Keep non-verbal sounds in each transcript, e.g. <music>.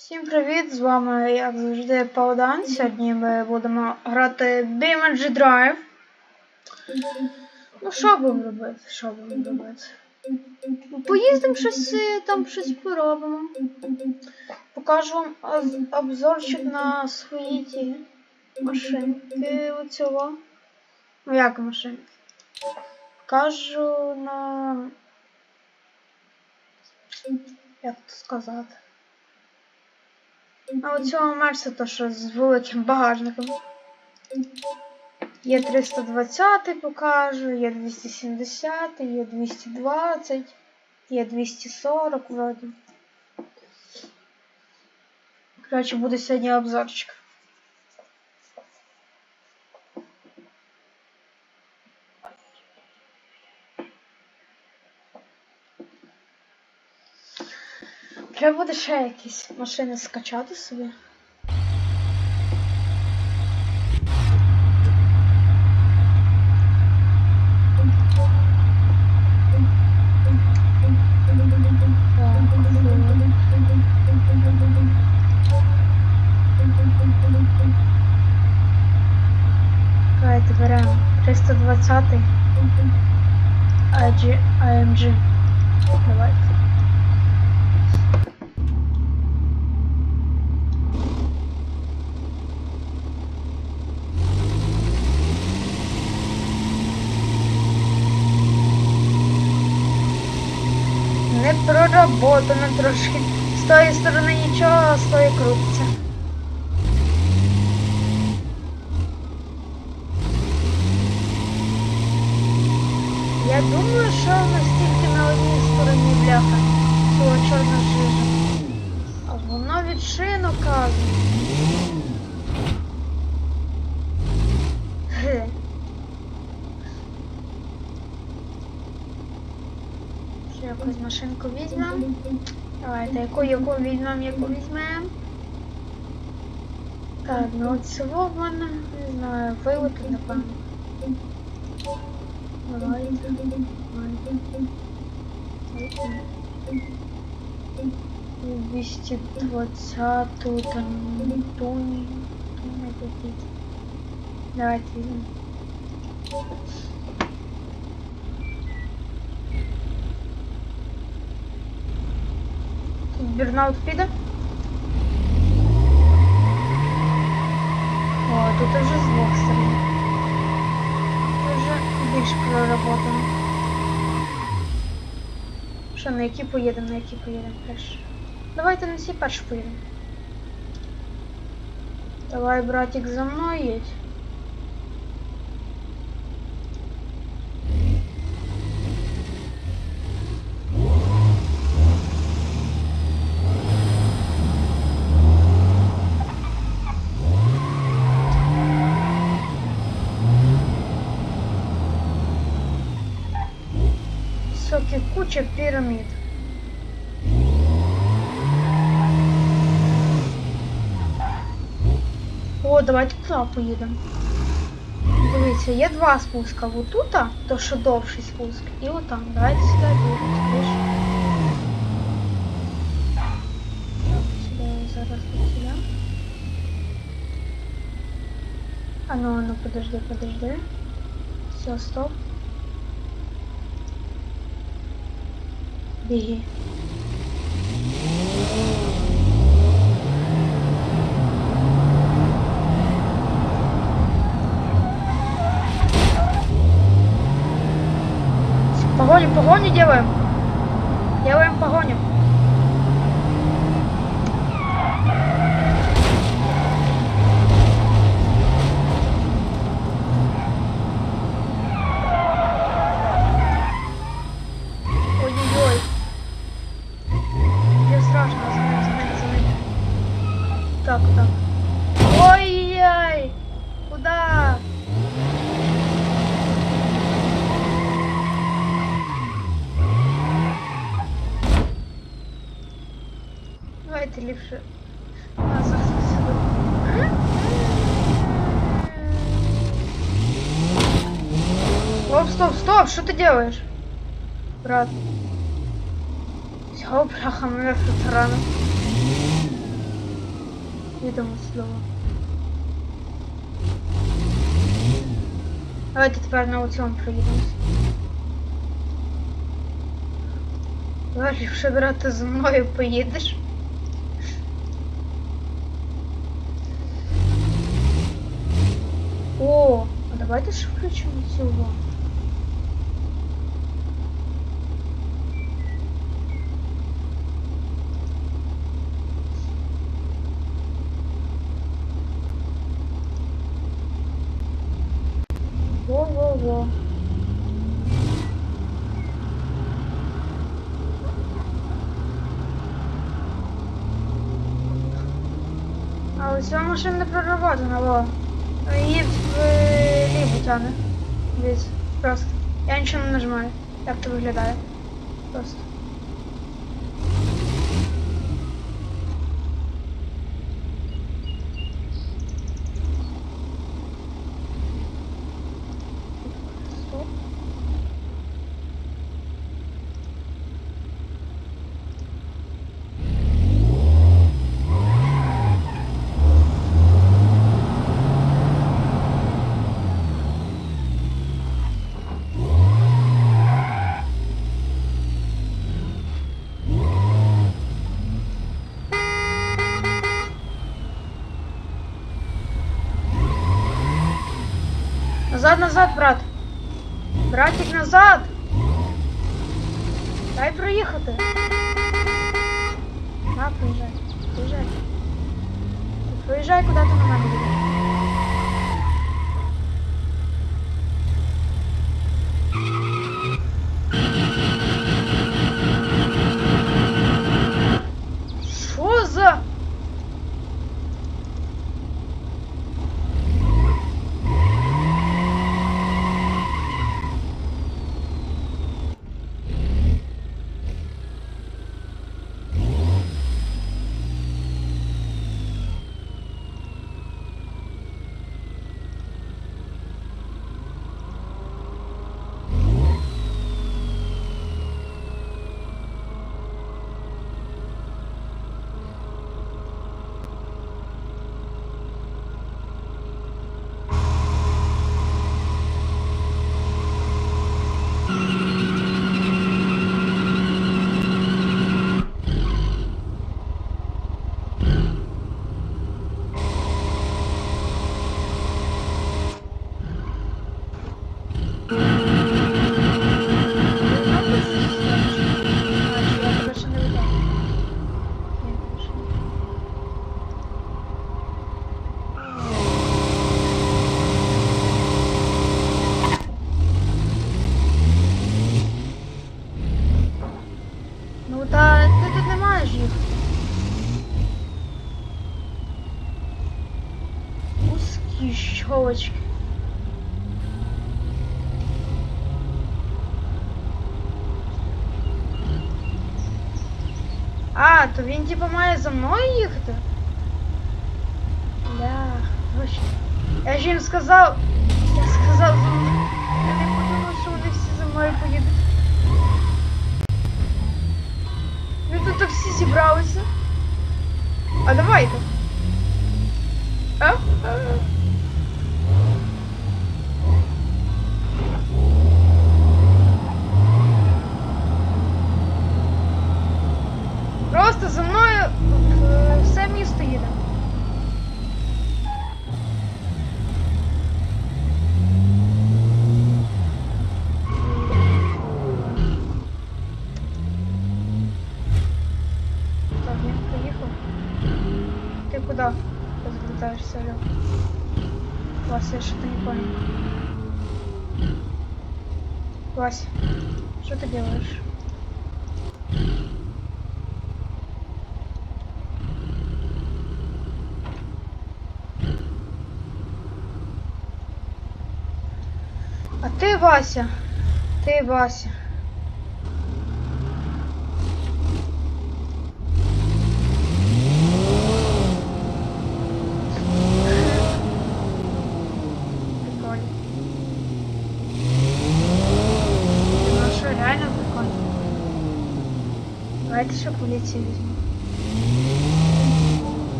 Всім привіт! З вами, як завжди, Паудан. Сьогодні ми будемо грати BMG Drive. Ну, що будемо робити? Що будемо робити? Ну, Поїздимо щось е, там щось поробимо. Покажу вам обзорчик на свої ті машинки оцього. Ну як машинки? Покажу на. Як це сказати? А у цього Мерса то що з великим багажником. Є 320 покажу, є 270, є 220, є 240 вроді. Коротше, буде сьогодні обзорчик. Треба буде ще якісь машини скачати собі. Давайте беремо 320 AG, AMG. Давайте. Не трошки. З тої сторони нічого, а з тої крутиться. Я думаю, що настільки на одній стороні бляха цього чорна жижа. А воно від шину каже. Ге. Ще якусь машинку візьмемо. Давайте, яку, яку візьмемо, яку візьмемо. Так, ну от цього в мене, не знаю, вилити, напевно. Давайте, давайте. Давайте. 220 там туні, туні какие-то. Давайте візьмемо. Тут піде. О, тут уже з двох сторон. Тут вже більш проработано. Що, на які поїдемо, на які поїдемо перші? Давайте на всі перші поїдемо. Давай, братик, за мною їдь. куча пірамід. О, давайте туди поїдемо. Дивіться, є два спуска. Вот тут, то що довший спуск, і отам. Давайте сюди будемо. Сюди зараз сюди. А ну, а ну, подожди, подожди. Все, стоп. Біги. Погоню, погоню. Делаем Давайте ліпше. А, зараз сюди. Стоп, стоп, стоп, что ты делаешь? Брат. 哦 Все, бляха, мене тут рано. Їдемо знову. Давайте тепер на оцьому проїдемось. Давай ліпше брати зі мною поїдеш. А давайте ж включимо цього. Во-во-во. Але ця машина не проработана, во. Її в ліву тягне. Дивіться, просто. Я нічого не нажимаю. Як це виглядає? Просто. Назад, назад, брат. Братик, назад. Дай проїхати. На, проїжджай. Проїжджай. Проїжджай, куди ти на мене Ну та ти тут не маєш їх. Узкі щолочки. А, то він типу має за мною їхати? Бля, гроші. Я ж їм сказав. Я сказав за мною. Я не подумав, що вони всі за мною поїдуть. Ви тут всі зібралися. А давайте. А? А? Просто за мною е, все місто їде. Так, я поїхав. Ти куди розлітаєшся, Лё? Вася, я что-то не понял. Вася, что ты делаешь? Ты, Вася, ты, Вася. Давайте еще полетим візьму.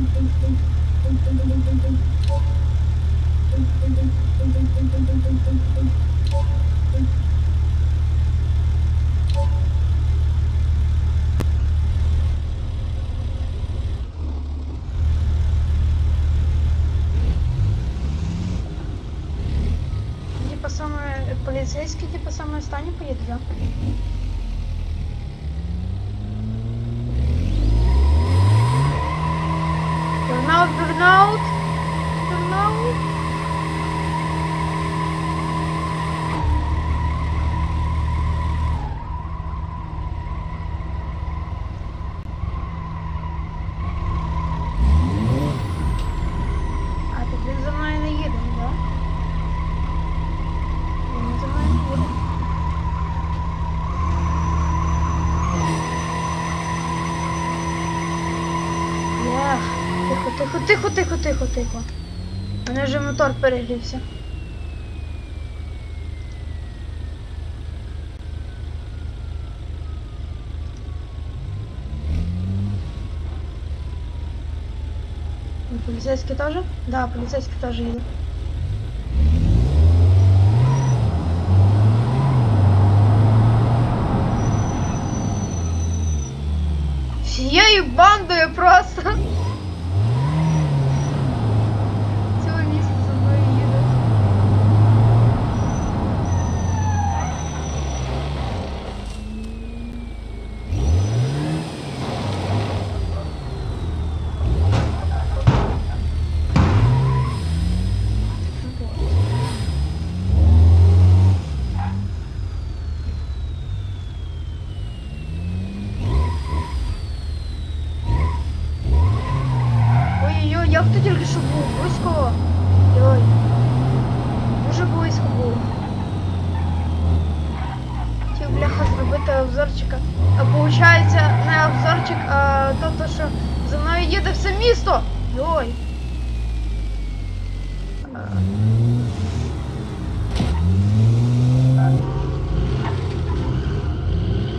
Буде. Типа тихо. У мене вже мотор перегрівся. Поліцейський теж? Да, поліцейський теж їде. Всією бандою просто. Ціле місто за мною їде. Ой-ой-ой, як ти тільки що був? Близько. Йой. Дуже близько було. Хотів бляха зробити обзорчика. А виходить не обзорчик, а то, то, що за мною їде все місто. Йой. А.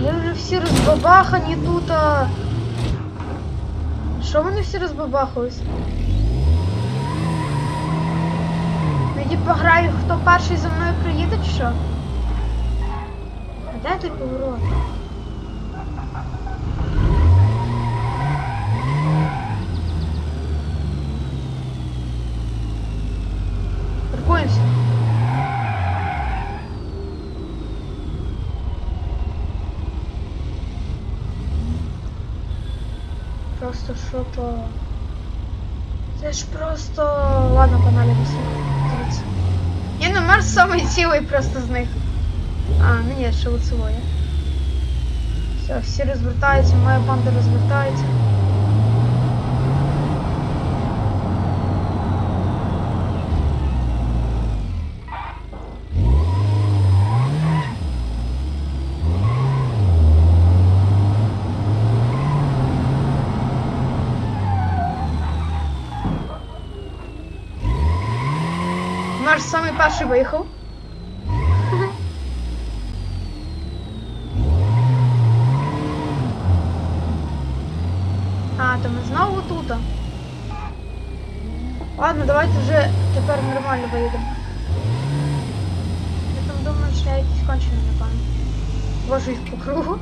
Вони вже всі розбабахані тут. Що вони всі розбабахались? Ну пограю, хто перший за мною приїде чи що? А де той поворот? Просто що то. Це ж просто. Ладно, погнали Дивіться. На марс самий цілий просто з них. А, ну ні, ще лицевое. Все, всі розвертаються, моя банда розвертається. Наш самий перший виїхав. А, то ми знову тут. Ладно, давайте вже тепер нормально виїдемо. Я там думаю, що я якийсь кончений, напевно. Вожу їх по кругу.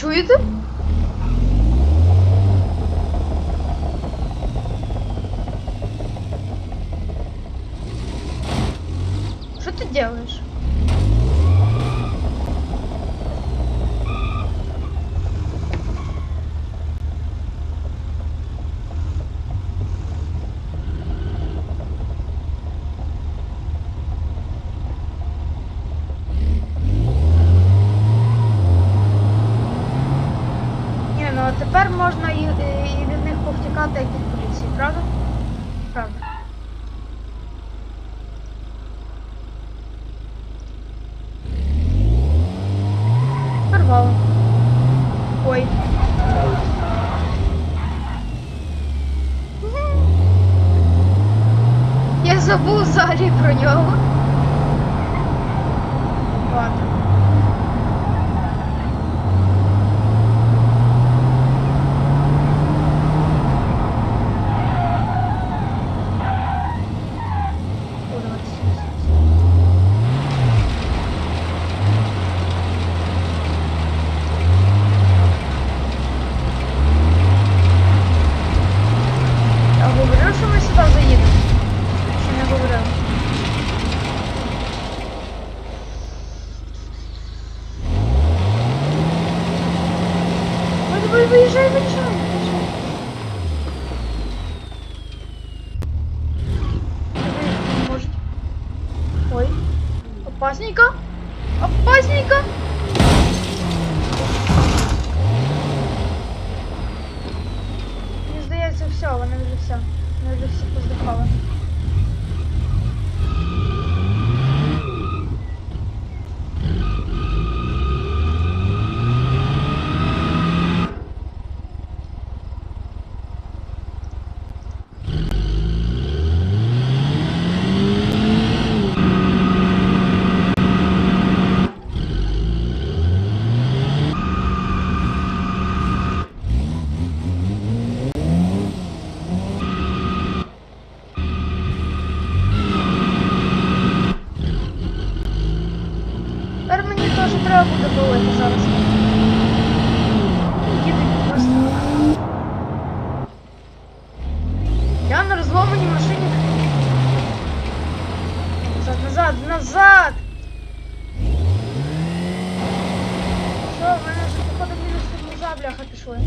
就是。yo. назад, назад! Що, в мене вже походу мінус термоза, бляха, пішли.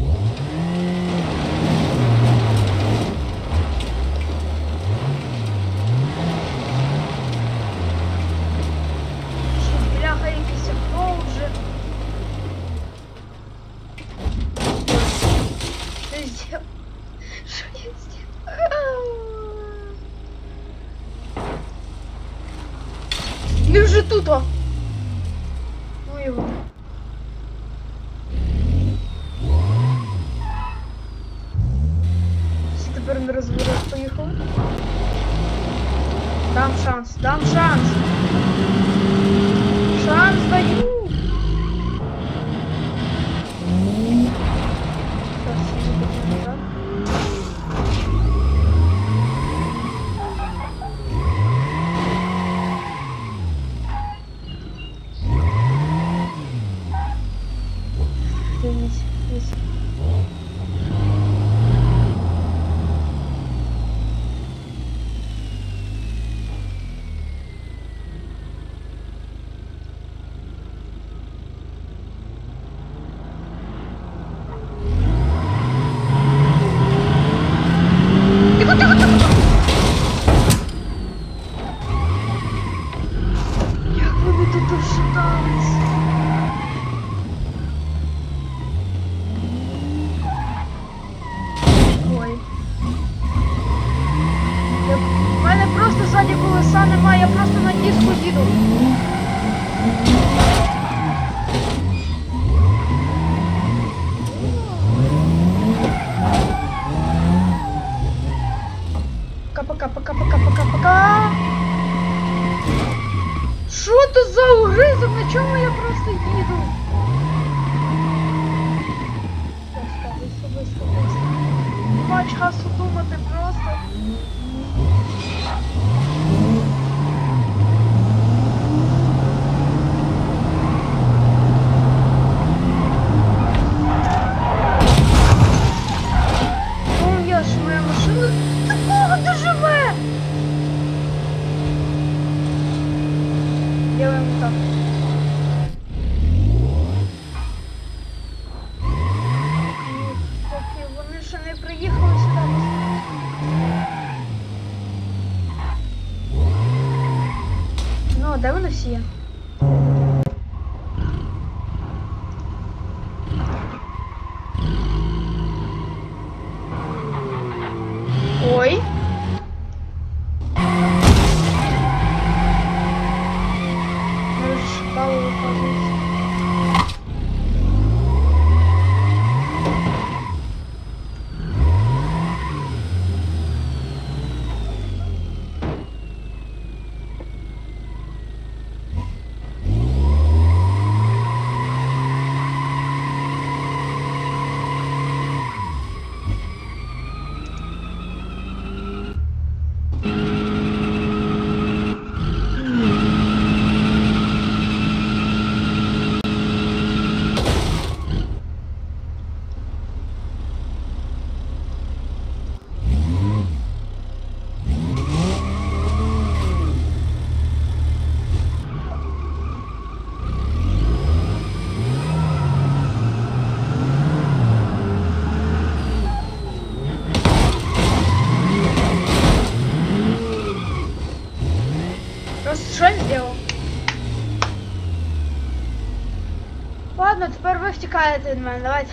Ви втікаєте мене. Давайте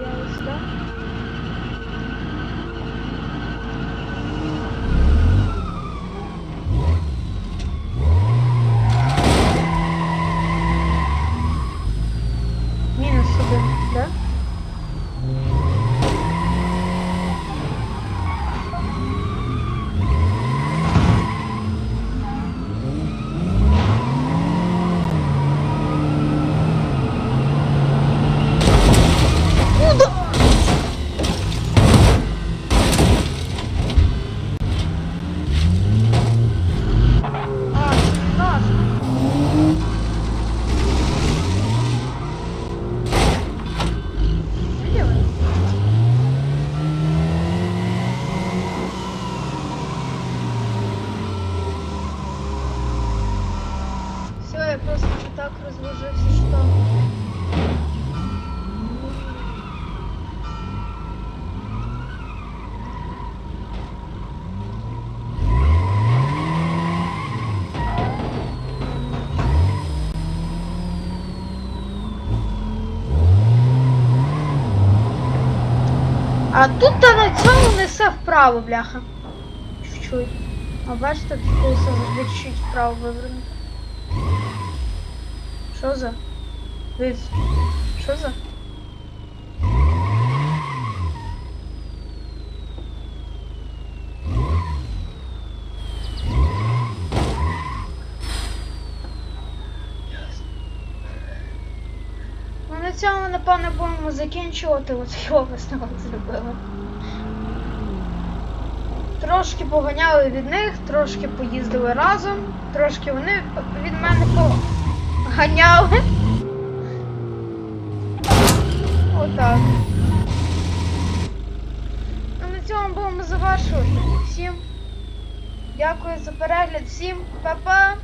я ось сюди. Мінус один, да? Куда? А, це наш. Где вы? Все, я просто так разложился, что... А тут та на цьому несе вправо, бляха. Чуть-чуть. А бачите, колесо завжди чуть-чуть вправо вивернути. Що за? Що за? Ну, на цьому, напевно, будемо закінчувати. От <laughs> його висновок зробили. Трошки поганяли від них, трошки поїздили разом, трошки вони від мене поганяли. Отак. Ну, на цьому будемо завершувати. Всім дякую за перегляд, всім па-па!